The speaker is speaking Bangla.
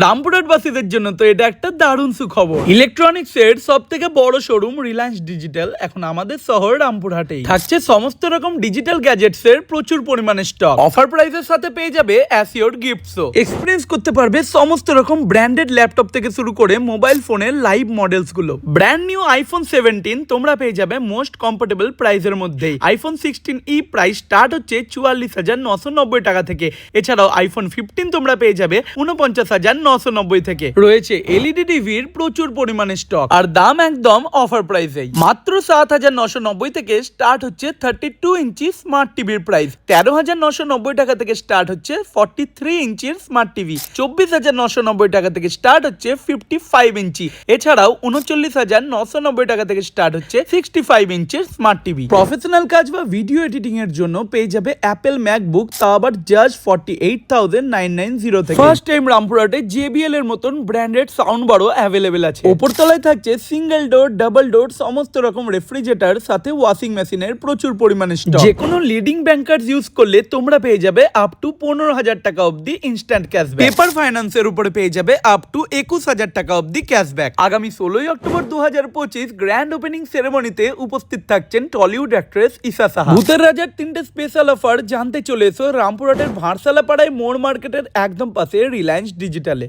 রামপুরহাট বাসীদের জন্য তো এটা একটা দারুণ সুখবর। ইলেকট্রনিক্স এর সব থেকে বড় শোরুম রিলায়েন্স ডিজিটাল এখন আমাদের শহর রামপুরহাটেই। থাকছে সমস্ত রকম ডিজিটাল গ্যাজেটস এর প্রচুর পরিমাণে স্টক অফার প্রাইসের সাথে পেয়ে যাবে অ্যাসিওর গিফটসও এক্সপিরিয়েন্স করতে পারবে সমস্ত রকম ব্র্যান্ডেড ল্যাপটপ থেকে শুরু করে মোবাইল ফোনের লাইভ মডেলসগুলো। ব্র্যান্ড নিউ আইফোন সেভেন্টিন তোমরা পেয়ে যাবে মোস্ট কমফোর্টেবল প্রাইসের মধ্যেই। IPhone sixteen E price start হচ্ছে চুয়াল্লিশ হাজার নশো নব্বই টাকা থেকে। এছাড়াও আইফোন ফিফটিন তোমরা পেয়ে যাবে উনপঞ্চাশ হাজার নশো থেকে। রয়েছে এলইডি টিভির প্রচুর পরিমাণে স্টক আর দাম একদম অফার প্রাইসেই মাত্র সাত হাজার নশো নব্বই থেকে স্টার্ট হচ্ছে থার্টি টু ইঞ্চি স্মার্ট টিভির প্রাইস তেরো হাজার নশো নব্বই টাকা থেকে স্টার্ট হচ্ছে ফর্টি থ্রি ইঞ্চির স্মার্ট টিভি চব্বিশ হাজার নশো নব্বই টাকা থেকে স্টার্ট হচ্ছে ফিফটি ফাইভ ইঞ্চি। এছাড়াও উনচল্লিশ হাজার নশো নব্বই টাকা থেকে স্টার্ট হচ্ছে সিক্সটি ফাইভ ইঞ্চের স্মার্ট টিভি প্রফেশনাল কাজ বা ভিডিও এডিটিং এর জন্য পেয়ে যাবে অ্যাপেল ম্যাকবুক তা আবার just forty eight thousand nine nine zero থেকে। ফার্স্ট টাইম রামপুরহাটে জেবিএল এর মতন ব্র্যান্ডেড সাউন্ড বারও অ্যাভেলেবেল আছে। ওপরতলায় থাকছে সিঙ্গেল ডোর ডাবল ডোর সমস্ত রকম রেফ্রিজারেটর সাথে ওয়াশিং মেশিনের প্রচুর পরিমাণে স্টক যে কোনো লিডিং ব্যাংকার্স ইউজ করলে তোমরা পেয়ে যাবে আপ টু পনেরো হাজার টাকা অবধি ইনস্ট্যান্ট ক্যাশব্যাক পেপার ফাইন্যান্সের উপরে পেয়ে যাবে আপ টু একুশ হাজার টাকা অবধি ক্যাশব্যাক আগামী ষোলোই অক্টোবর দু হাজার পঁচিশ গ্র্যান্ড ওপেনিং সেরেমনিতে উপস্থিত থাকছেন টলিউড অ্যাক্ট্রেস ঈশা সাহা ভূতের রাজার তিনটে স্পেশাল অফার জানতে চলে এসো রামপুরহাটের ভারসালা পাড়ায় মোড় মার্কেটের একদম পাশে রিলায়েন্স ডিজিটালে